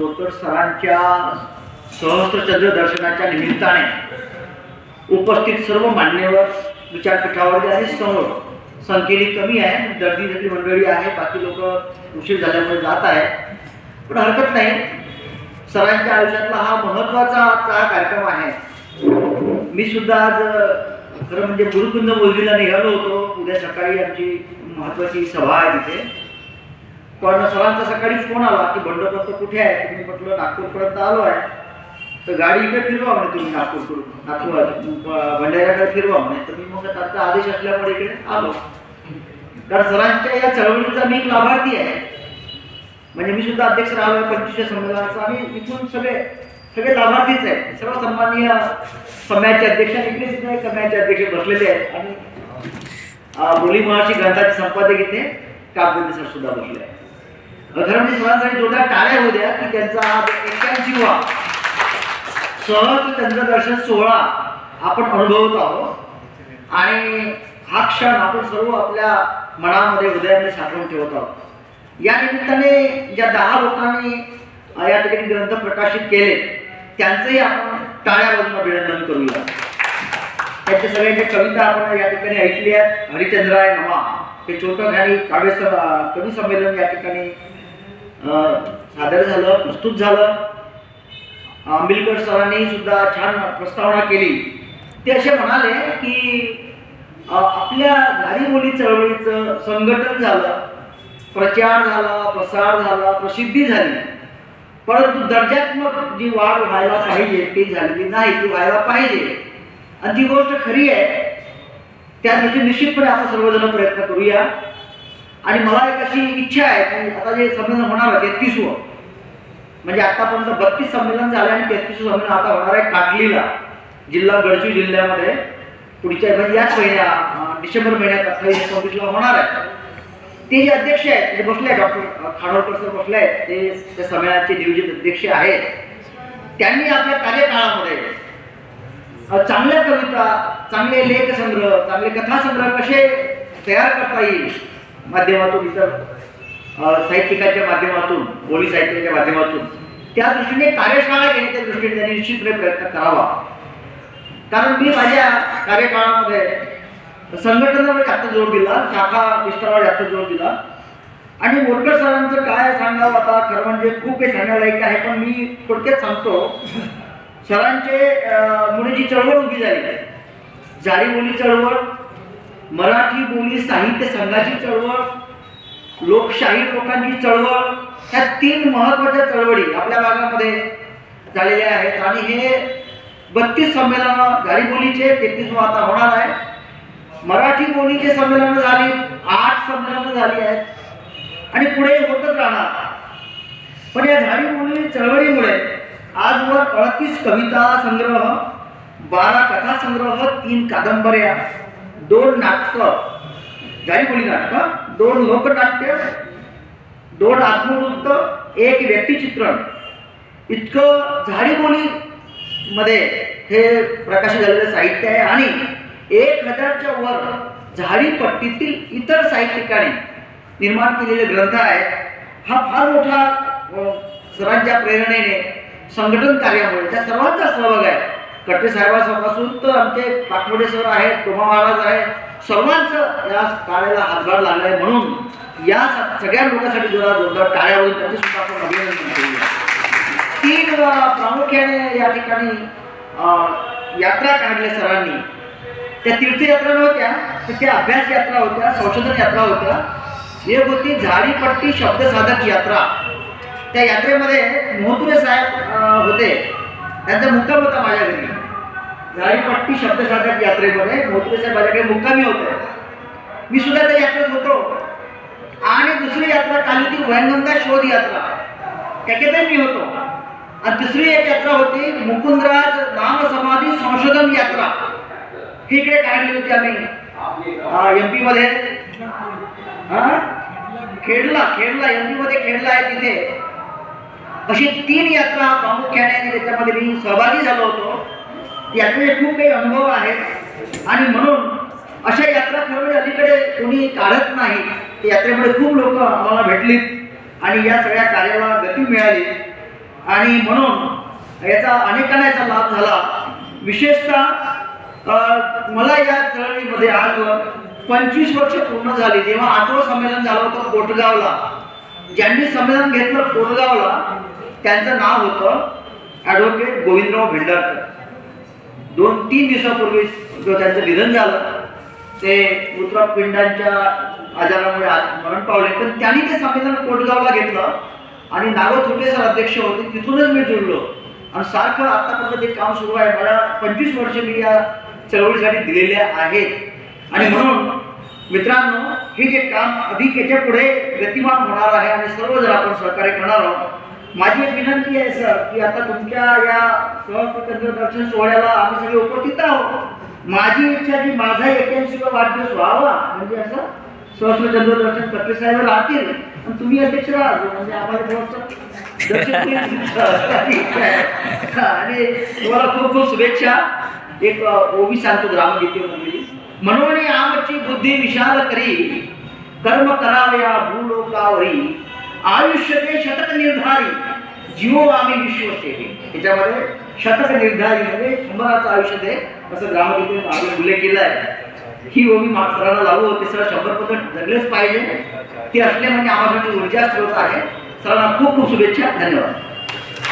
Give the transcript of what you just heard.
Doctor सरांच्या सहस्त्रचंद्र दर्शनाच्या निमित्ताने उपस्थित सर्व मान्यवर विचारपीठावरती आणि समोर. संख्येने कमी आहे गर्दी झाली मंडळी आहे बाकी लोक उशीर झाल्यामुळे जात आहे पण हरकत नाही. सरांच्या आयुष्यातला हा महत्त्वाचा हा कार्यक्रम आहे. मी सुद्धा आज खरं म्हणजे गुरुकुंद मोजलीला निघालो होतो. उद्या सकाळी आमची महत्त्वाची सभा आहे तिथे. पण सरांचा सकाळीच फोन आला की बंडोबस्त कुठे आहे? तुम्ही म्हटलं नागपूरपर्यंत आलो आहे तर गाडी इकडे फिरवा म्हणे तुम्ही नागपूरकडून. नागपूर भंडाऱ्याकडे फिरवा म्हणे. तर मी मग त्यांचा आदेश असल्यामुळे इकडे आलो. कारण सरांच्या या चळवळीचा मी लाभार्थी आहे. म्हणजे मी सुद्धा अध्यक्ष राहिलो आहे संमेलनाचा. आणि इथून सगळे सगळे लाभार्थीच आहेत सर्व सन्माननीय सम्याचे अध्यक्ष इकडे सुद्धा सम्याचे अध्यक्ष बसलेले आहेत. आणि बोली महर्षी ग्रंथाचे संपादक इथे कागदी सर सुद्धा बसले आहेत. अधर्मी म्हणजे सरांसाठी जोरदार टाळ्या होऊ द्या की त्यांचा आज एक्क्याऐंशी वा. सहज चंद्रदर्शन सोहळा आपण अनुभवत आहोत. आणि हा क्षण आपण सर्व आपल्या मनामध्ये हृदयामध्ये साठवून ठेवत आहोत. या निमित्ताने ज्या दहा लोकांनी या ठिकाणी ग्रंथ प्रकाशित केले त्यांचंही आपण टाळ्या बाजून अभिनंदन करूया. त्यांच्या सगळ्यांच्या कविता आपण या ठिकाणी ऐकली आहेत. हरिचंद्राय नमा. हे छोटं घाणी काव्य स- कवी संमेलन या ठिकाणी? सादर झालं प्रस्तुत झालं. आंबिलकर सरांनी सुद्धा छान प्रस्तावना केली. ते असे म्हणाले की आपल्या गाडीबोली चळवळीचं संघटन झालं प्रचार झाला प्रसार झाला प्रसिद्धी झाली. परंतु दर्जात्मक जी वाढ व्हायला पाहिजे ती झालेली नाही ती व्हायला पाहिजे. आणि ती गोष्ट खरी आहे त्यासाठी निश्चितपणे आपण सर्वजण प्रयत्न करूया. आणि मला एक अशी इच्छा आहे की आता जे संमेलन होणार आहे तेहतीसवं. म्हणजे आतापर्यंत बत्तीस संमेलन झालं आणि तेहतीसवं संमेलन आता होणार आहे काटलीला जिल्हा गडचिरोली जिल्ह्यामध्ये. पुढच्या म्हणजे याच महिन्या डिसेंबर महिन्यात अठ्ठावीस एकोणतीसला होणार आहे. ते जे अध्यक्ष आहेत ते बसले डॉक्टर खानोलकर सर बसले आहेत ते त्या संमेलनाचे नियोजित अध्यक्ष आहेत. त्यांनी आपल्या कार्यकाळामध्ये चांगल्या कविता चांगले लेख संग्रह चांगले कथा संग्रह कसे तयार करता येईल? माध्यमातून इतर साहित्यिकांच्या साहित्यिकाच्या माध्यमातून बोली साहित्याच्या माध्यमातून. त्या दृष्टीने कार्यशाळा घेण्याच्या दृष्टीने त्यांनी निश्चितपणे प्रयत्न करावा. कारण मी माझ्या कार्यकाळामध्ये संघटनावर जास्त जोर दिला शाखा विस्तारावर जास्त जोर दिला. आणि मोरकर सरांचं काय सांगावं आता खरं म्हणजे खूप काही सांगायला आहे पण मी थोडक्यात सांगतो. सरांचे मुलीची चळवळ उभी झाली जाळी बोली चळवळ मराठी बोली साहित्य संघाची चळवळ लोकशाही लोकांची चळवळ ह्या तीन महत्त्वाच्या चळवळी आपल्या भागामध्ये झालेल्या आहेत. आणि हे बत्तीस संमेलनं झाली बोलीचे तेहतीस आता होणार आहे. मराठी बोलीचे संमेलनं झाली आठ संमेलनं झाली आहेत. आणि पुढे होतच राहणार. पण या झाडी बोली चळवळीमुळे अडतीस कविता संग्रह बारा कथा संग्रह तीन कादंबऱ्या दोन नाटकं. झाडी बोली नाटकं दोन लोकनाट्य दोन आत्मवृत्त एक व्यक्तिचित्रण. इतकं झाडीबोली मध्ये हे प्रकाशित झालेलं साहित्य आहे आणि एक हजारच्या वर झाडीपट्टीतील इतर साहित्यिकाने निर्माण केलेले ग्रंथ आहेत. हा फार मोठा सरांच्या प्रेरणेने संघटन कार्यामुळे त्या सर्वांचा सहभाग आहे. कट्टे साहेबांपासून तर आमचे पाकमोडे सर आहेत टोमा महाराज आहेत. सर्वांचं या कार्याला हातभार लागला आहे म्हणून या सगळ्या लोकांसाठी जोरा जोरदार टाळ्यावरून होऊन त्यांचे सुद्धा आपण अभिनंदन करूया. तीन प्रामुख्याने या ठिकाणी यात्रा काढल्या सरांनी. त्या तीर्थयात्रा नव्हत्या तर त्या अभ्यास यात्रा होत्या संशोधन यात्रा होत्या. एक होती झाडीपट्टी शब्दसाधक यात्रा. त्या यात्रेमध्ये मोहतुरे साहेब होते. त्यांचा मुक्काम होता माझ्या घरी. झाडीपट्टी शब्दसाधक यात्रेमध्ये मोहतुरे साहेब माझ्याकडे मुक्कामी होते. मी सुद्धा त्या यात्रेत होतो. आणि दुसरी यात्रा काली ती वैनगंगा शोध यात्रा. त्याच्यातही मी होतो. आणि तिसरी एक यात्रा होती मुकुंदराज नाम समाधी संशोधन यात्रा. ही इकडे काढली होती आम्ही. एम पी मध्ये. हा? खेडला खेडला एम पी मध्ये खेडला आहे तिथे. अशी तीन यात्रा प्रामुख्याने त्याच्यामध्ये मी सहभागी झालो होतो. यात्रेचे खूप काही अनुभव आहेत. आणि म्हणून अशा यात्रा खरं म्हणजे अलीकडे कोणी काढत नाही. यात्रेमुळे यात्रेमध्ये खूप लोक आम्हाला भेटलीत आणि या सगळ्या कार्याला गती मिळाली. आणि म्हणून याचा अनेकांना याचा लाभ झाला. विशेषतः मला या चळवळीमध्ये आज पंचवीस वर्ष पूर्ण झाली. जेव्हा आठवं संमेलन झालं होतं कोटगावला. ज्यांनी संमेलन घेतलं कोटगावला त्यांचं नाव होतं ॲडव्होकेट गोविंदराव भेंडारकर. दोन तीन दिवसापूर्वी जो त्यांचं निधन झालं ते मूत्रपिंडांच्या आजारामुळे आज मरण पावले. पण त्यांनी ते संमेलन कोटगावला घेतलं आणि नागो थोटे सर अध्यक्ष होते. तिथूनच मी जुळलो. आणि सारखं आतापर्यंत जे काम सुरू आहे. मला पंचवीस वर्ष मी या चळवळीसाठी दिलेले आहेत. आणि म्हणून मित्रांनो हे जे काम अधिक याच्यापुढे गतिमान होणार आहे आणि सर्वजण आपण सहकार्य करणार आहोत माझी एक विनंती आहे सर की आता तुमच्या या सहस्त्र दर्शन सोहळ्याला आम्ही सगळे उपस्थित आहोत. माझी इच्छा की माझा एक्क्याऐंशी वाढदिवस व्हावा. म्हणजे असं सहस्त्र चंद्रदर्शन पत्रे साहेब राहतील. आणि तुम्ही अध्यक्ष राहा. म्हणजे आम्हाला थोडंसं आणि तुम्हाला खूप खूप शुभेच्छा. एक ओबी सांगतो सांगतो ग्रामगीतेमध्ये म्हणून. आमची बुद्धी विशाल करी. कर्म करावया भूलोकावरी. आयुष्य ते शतक निर्धारी. जीवो आम्ही विश्वसेवी त्याच्यामध्ये शतक निर्धारी म्हणजे शंभराचं आयुष्य ते. असं ग्रामगीतेने आपण उल्लेख केला आहे ही ओवी मास्तराला लागू होते. सर शंभर पर्सेंट जगलेच पाहिजे. ते असले म्हणजे आम्हाला ऊर्जा स्रोत आहे. सरांना खूप खूप शुभेच्छा. धन्यवाद.